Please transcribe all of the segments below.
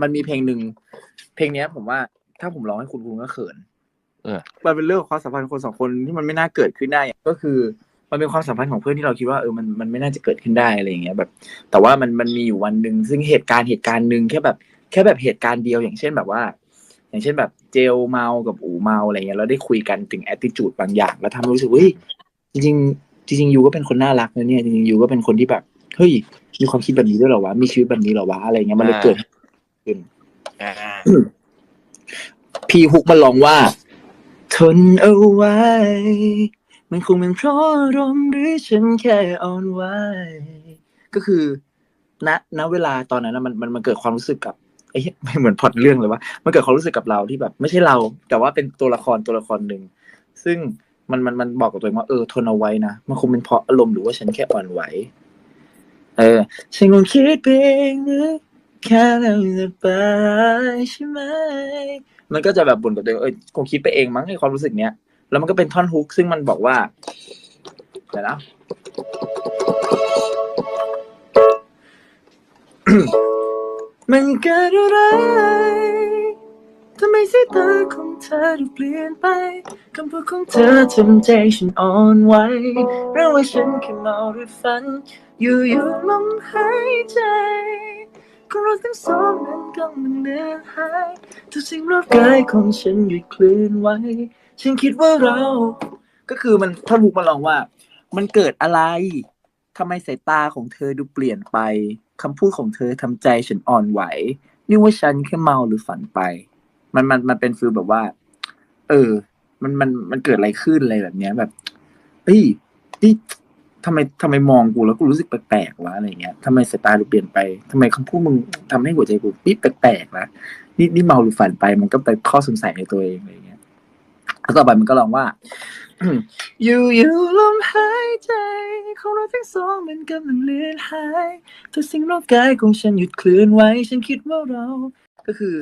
มันมีเพลงหนึ่งเพลงเนี้ย ผมว่าถ้าผมร้องให้คุณคุณก็เขินเออมันเป็นเรื่องของความสัมพันธ์คนสองคนที่มันไม่น่าเกิดขึ้นได้ก็คือ มันเป็นความสัมพันธ์ของเพื่อนที่เราคิดว่าเออมันมันไม่น่าจะเกิดขึ้นได้อะไรอย่างเงี้ยแบบ แต่ว่ามันมันมีอยู่วันหนึ่งซึ่งเหตุการณ์เหตุการณ์หนึ่งแค่แบบ แค่แบบเหตุการณ์เดียวอย่างเช่นแบบว่า อย่างเช่นแบบเจลเมากับอูเมาอะไรเงี้ยเราได้คุยกันถึงแอ t ติจูดบางอย่าง แล้วทำให้รู้สึกว่าเฮ้ยจริงๆจริงๆยูก็เป็นคนน่ารักนะเนี่ยจริงๆยูก็เป็นคนที่แบบเฮ้ยมีความคิดแบบนี้ด้วยเหรอวะมีชีวิตแบบนี้เหรอวะอะไรเงี้ยมันเลยเกิด ขึ้นอ่าพี่ฮุกมาลองว่า ทนเอาไว้ มันคงเป็นเพราะอารมณ์หรือฉันแค่อ่อนไหวก็คือ ณณเวลาตอนนั้นนะมันมันมันเกิดความรู้สึกกับไอ้เหี้ยไม่เหมือนพล็อดเรื่องเลยว่ามันเกิดความรู้สึกกับเราที่แบบ ไม่ใช่เรา แต่ว่าเป็นตัวละครตัวละครหนึ่งซึ่งมันมันมันบอกกับตัวเองว่าเออทนเอาไว้นะมันคงเป็นเพราะอารมณ์หรือว่าฉันแค่อ่อนไหวเออฉันคงคิดไปเองหรือ แค่เราจะไปใช่ไหมมันก็จะแบบบ่นกับตัวเองเออคงคิดไปเองมั้งในความรู้สึกเนี้ยแล้วมันก็เป็นท่อนฮุกซึ่งมันบอกว่าเดี๋ยวนะมันเกิดอะไรทำไมสายตาของเธอดูเปลี่ยนไปคำพูดของเธอทำใจฉันอ่อนไหวเรื่องว่าฉันแค่เมาหรือฝัน อยู่อยู่ๆลมหายใจ ของเราทั้งสองนั้นกำลังเลือนหายทุกสิ่งรอบกายของฉันหยุดเคลื่อนไหวฉันคิดว่าเรา ก็คือมันท่อนฮุกมาลองว่า มันเกิดอะไรทำไมสายตาของเธอดูเปลี่ยนไปคำพูดของเธอทำใจฉันอ่อนไหวนี่ว่าฉันแค่เมาหรือฝันไป มันมันมันเป็นฟีลแบบว่า เออ มันมันมันเกิดอะไรขึ้นอะไรแบบเนี้ยแบบเฮ้ยนี่ ทำไมทำไมมองกูแล้วกูรู้สึกแปลกๆวะอะไรเงี้ยทำไมสายตาดูเปลี่ยนไปทำไมคำพูดมึงทำให้หัวใจกูปิ๊บแปลกๆนะนี่นี่เมาหรือฝันไป มันก็เป็นข้อสงสัยในตัวเองอะไรเงี้ยแล้วต่อไปมันก็ลองว่า อยู่อยู่ลมหายใจของเราทั้งสองมันกำลังเลือนหายทุกสิ่งรอบกายของฉันหยุดเคลื่อนไหวฉันคิดว่าเรา ก็คือ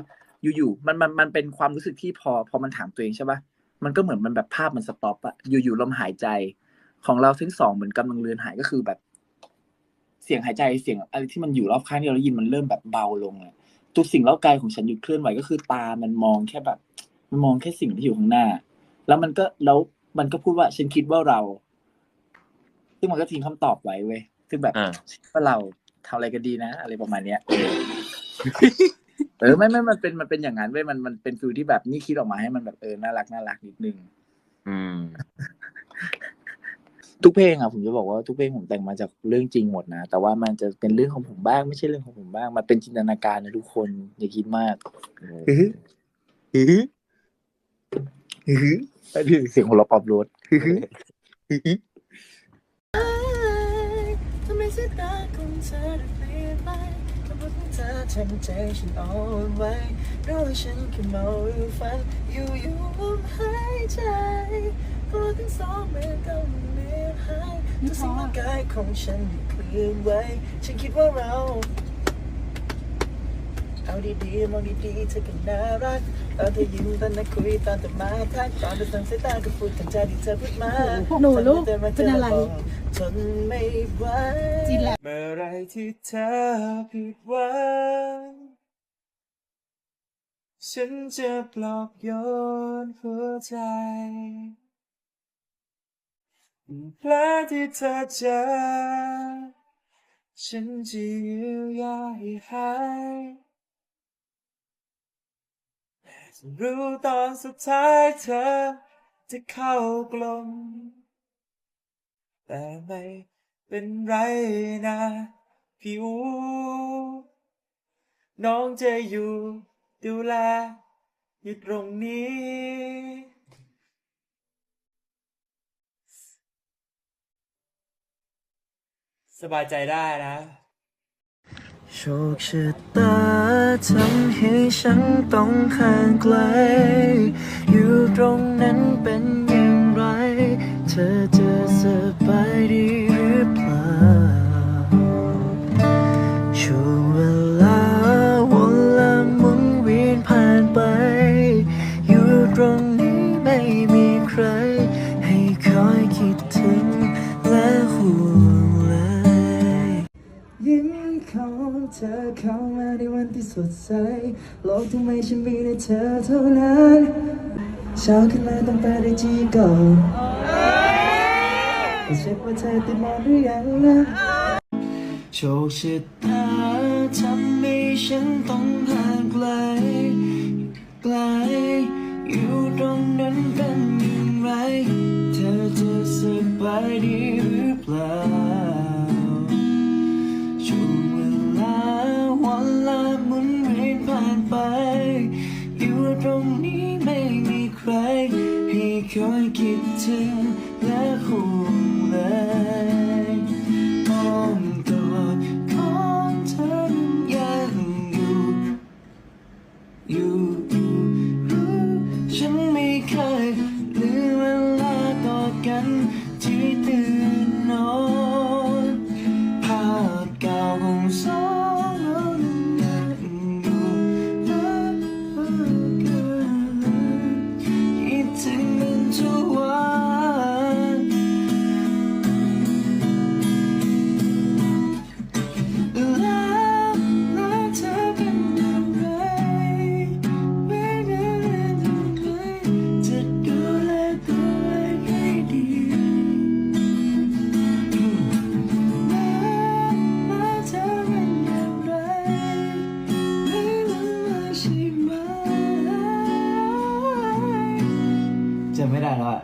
อยู่ๆมันมันมันเป็นความรู้สึกที่พอ พอมันถามตัวเองใช่ปะมันก็เหมือนมันแบบภาพมันสต็อปอะอยู่ๆลมหายใจ ของเราทั้งสองเหมือนกำลังเลือนหายก็คือแบบ เสียงหายใจเสียงอะไรที่มันอยู่รอบข้างที่เราได้ยินมันเริ่มแบบเบาลงเลยทุกสิ่งรอบกายของฉันหยุดเคลื่อนไหวก็คือตามันมองแค่แบบ มันมองแค่สิ่งที่อยู่ข้างหน้า แล้วมันก็แล้วมันก็พูดว่าฉันคิดว่าเรา ซึ่งมันก็ทิ้งคำตอบไว้เว้ยซึ่งแบบอ่าว่าเราทำอะไรกันดีนะ อะไรประมาณเนี้ยเออเออไม่ไม่มันเป็นมันเป็นอย่างนั้นเว้ยมันมันเป็นฟิลที่แบบนี่คิดออกมาให้มันแบบเออน่ารักน่ารักนิดนึง อืม ทุกเพลงอะผมจะบอกว่าทุกเพลงผมแต่งมาจากเรื่องจริงหมดนะ แต่ว่ามันจะเป็นเรื่องของผมบ้างไม่ใช่เรื่องของผมบ้าง มันเป็นจินตนาการนะทุกคนอย่าคิดมากฮึฮึฮึฮึฮึฮึไอ้นี่เสียงของเราะปอบรถฮึฮึฮึฮึทำไมสายตาของเธอได้เปลี่ยนไปคำพูดของเธอทำใจฉันอ่อนไหวรู้ว่าฉันแค่เมาหรือฝันอยู่อยู่ๆลมหายใจของเราทั้งสองเหมือนกำลังเลือนหาย ทุกสิ่งร่างกายของฉันเคลื่อนไหวฉันคิดว่าเรา เอาดีๆมองดีๆเธอก็น่ารักตอนเธอยิ้มตอนนั้นคุยตอนเธอมาทักตอนเธอส่งสายตาก็พูดถึงใจที่เธอพูดมาหนูลูกเป็นอะไรทนไม่ไหวจีแหละเมื่อไรที่เธอผิดหวังฉันจะปลอบโยนหัวใจ แผลที่เธอเจอ ฉันจะเยียวยาให้หายแต่จะรู้ตอนสุดท้ายเธอจะเข้ากลม แต่ไม่เป็นไรนะพี่อูน้องจะอยู่ดูแลอยู่ตรงนี้ สบายใจได้นะ โชคชะตาทำให้ฉันต้องห่างไกล อยู่ตรงนั้นเป็นอย่างไร เธอจะสบายดี เธอเข้ามาในวันที่สดใสโลกทำไมฉันมีในเธอเท่านั้นเช้าขึ้นมาต้องไปได้จีก่อนเช็คว่าเธอติดมอนหรือยังนะโชคชะตาทำให้ฉันต้องห่างไกลไกลอยู่ตรงนั้นเป็นอย่างไร เธอจะสบายดี ไป อยู่ตรงนี้ไม่มีใคร ให้คอยคิดถึงและห่วงใยอ้อมกอดของเธอยังอยู่ อยู่อยู่ฉันไม่เคยลืมเวลากอดกันที่ตื่นนอนภาพเก่าของสอ จำไม่ได้แล้วอะ